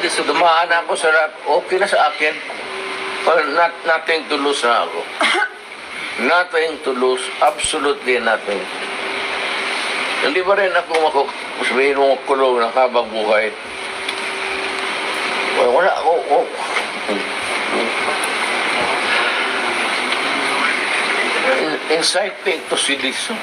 to Supreme Dumaan ako sa lahat. Okay na sa akin. Well, not, nothing to lose na ako. nothing to lose. Absolutely nothing. Hindi ba rin ako mako, sabihin mo kulong ng habang buhay? Wala, wala ako. Oh. In- Inciting to sedition.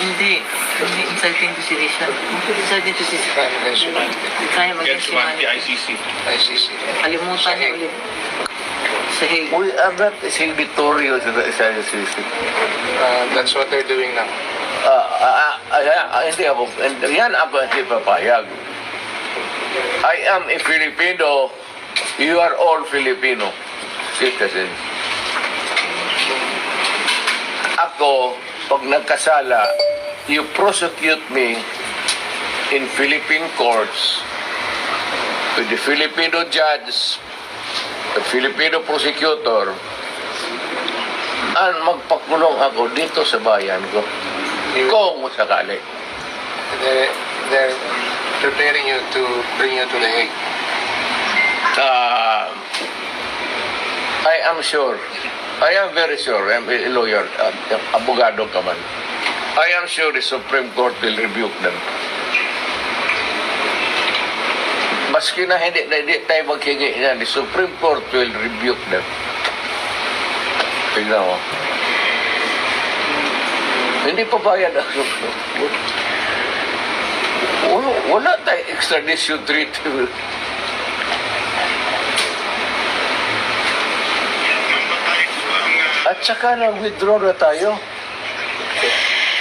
Hindi. Hindi insulting to sedition. Insulting to sedition. Crime against humanity. Crime Against against humanity, humanity. ICC. ICC. Kalimutan niya ulit. Sa Hague. We are not signatory sa sa sedition. Uh, that's what they're doing now. Ah, ah, ah, hindi ako, yan ako hindi papayag. I am a Filipino. You are all Filipino citizens. Ako, pag nagkasala, you prosecute me in Philippine courts with the Filipino judge, the Filipino prosecutor, at magpakulong ako dito sa bayan ko. Kung sakali. they're, they're preparing you to bring you to the Hague. Uh, I am sure. I am very sure. I'm a lawyer. Uh, abogado ka man. I am sure the Supreme Court will rebuke them. Maski na hindi, na hindi tayo maghingi niyan, the Supreme Court will rebuke them. Tignan mo. Hindi pa bayad ang Supreme Court. Wala, wala tayo extradition treaty. At saka nag-withdraw na tayo.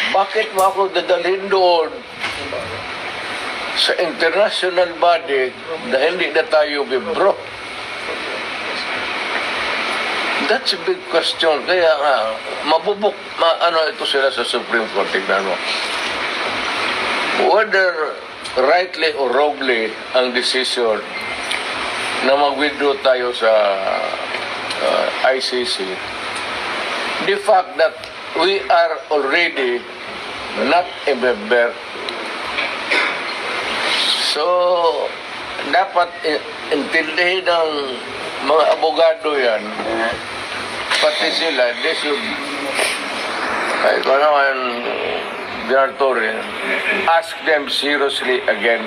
Bakit mo ako dadalhin doon sa international body na hindi na tayo bibro? That's a big question. Kaya nga, mabubuk, ma, ano ito sila sa Supreme Court, tignan mo. Whether rightly or wrongly ang decision na mag-withdraw tayo sa uh, ICC, the fact that we are already not a member. So, dapat intindihin ng mga abogado yan, pati sila, they should, kahit pa naman, General Torre, ask them seriously again.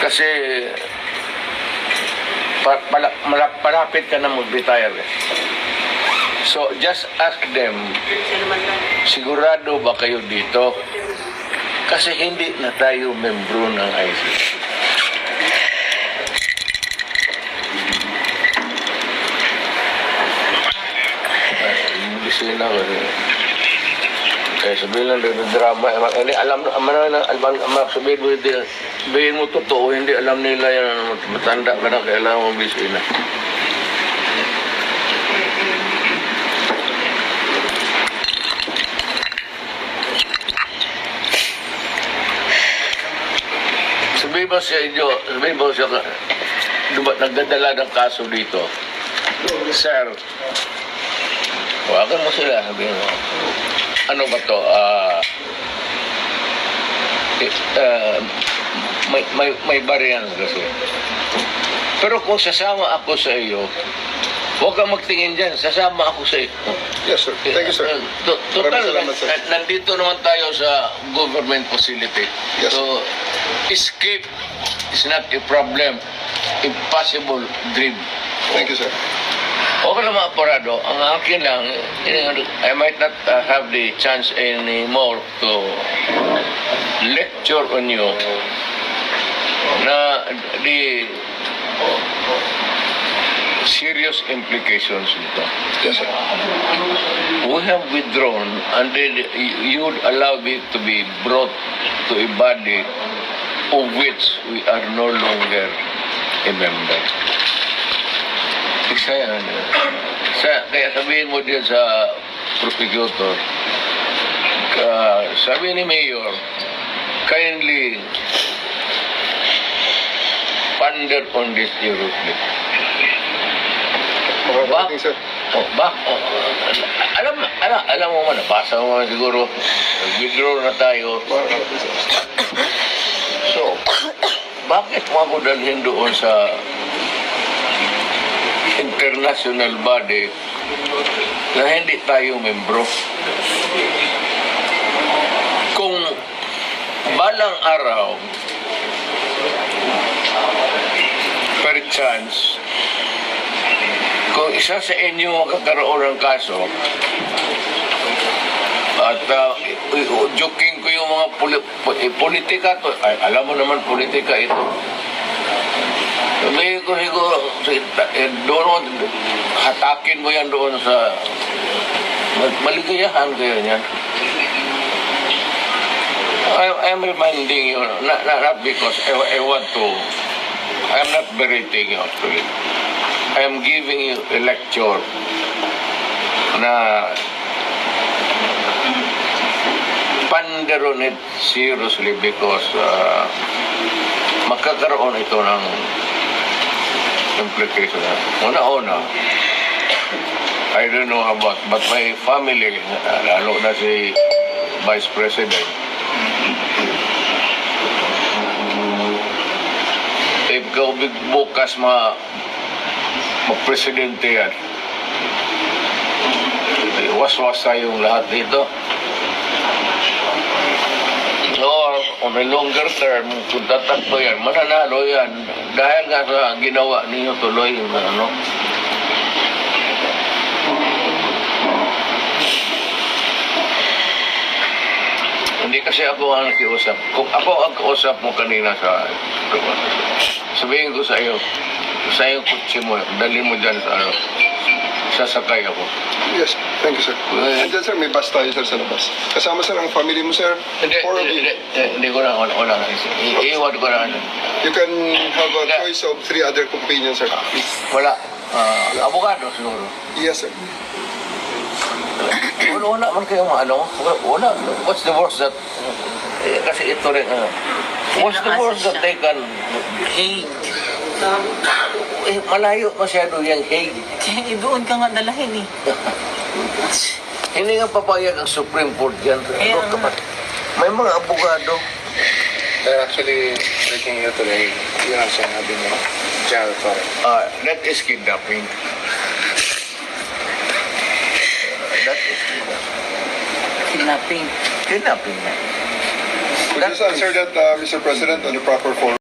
Kasi, pa, pala, malap, palapit ka na mag-retire eh. So, just ask them, sigurado ba kayo dito? Kasi hindi na tayo membro ng ICC. Hindi sila ko rin. Kaya sabihin lang, drama. Hindi, alam, alam na, alam, alam, sabihin mo, hindi, sabihin mo totoo, hindi alam nila yan, matanda ka na, kailangan mo bisina. Sabihin mo sa inyo, sabihin mo sa nagdadala ng kaso dito. Sir, huwagan mo sila, sabihin mo. Ano ba to? Ah, eh, ah, may, may, may bariyan kasi. Pero kung sasama ako sa iyo, huwag kang magtingin dyan, sasama ako sa iyo. Yes, sir. Thank you, sir. To- Total, Maraming salamat, sir. na- nandito naman tayo sa government facility. Yes. So, escape is not a problem. Impossible dream. Thank you, sir. Okay naman, Porado. Ang akin lang, eh, I might not uh, have the chance anymore to lecture on you na the serious implications nito. Yes, sir. We have withdrawn and then you would allow me to be brought to a body of which we are no longer a member. Isa yan. Sa, kaya sabihin mo din sa prosecutor, ka, sabi ni Mayor, kindly ponder on this seriously. Makakarating, sir. Oh, ba? Oh, alam, alam, alam mo man, nabasa mo man siguro, withdraw na tayo. So, bakit mo dalhin doon sa international body na hindi tayo membro. Kung balang araw, per chance, kung isa sa inyo magkakaroon ng kaso, at uh, joking ko yung mga poli- po- politika to, ay, alam mo naman politika ito. Sabi ko siguro, si- eh, doon, hatakin mo yan doon sa, mal- maligayahan kayo niyan. I, I'm reminding you, not, not because I, I want to, I'm not berating you actually. I am giving you a lecture na ponder on it seriously because uh, magkakaroon ito ng implication. Una-una, I don't know about, but my family, uh, lalo na si Vice President, ikaw bukas ma magpresidente yan, waswasa yung lahat dito. Or on a longer term, kung tatakbo yan, mananalo yan. Dahil nga sa ginawa ninyo tuloy, ano, Hindi kasi ako ang nakiusap. Kung ako ang kausap mo kanina sa sabihin ko sa iyo, sa iyo kutsi mo, dalhin mo dyan sa ano, sasakay ako. Yes, thank you, sir. And then, sir, may bus tayo, sir, sa labas. Kasama, sir, ang family mo, sir. Hindi, Four of hindi, you. hindi, hindi ko na, wala, wala. I- Iiwan ko na. You can have a choice of three other companions, sir. Wala. Ah, abogado siguro. Yes, sir. Wala, wala man kayo ano. Wala, wala. What's the worst that... Eh, kasi ito rin, ano. What's the worst that they can... Hey, Eh, malayo masyado yung Hague. kaya doon ka nga dalahin eh. Hindi nga papayag ang Supreme Court dyan. Kaya Ano? May mga abogado. They're actually taking you to the Hague. Yun ang sinabi ni General Torre. Ah, that is kidnapping. That is kidnapping. Kidnapping. Kidnapping na. Would you just answer that, uh, Mr. President, on the proper form?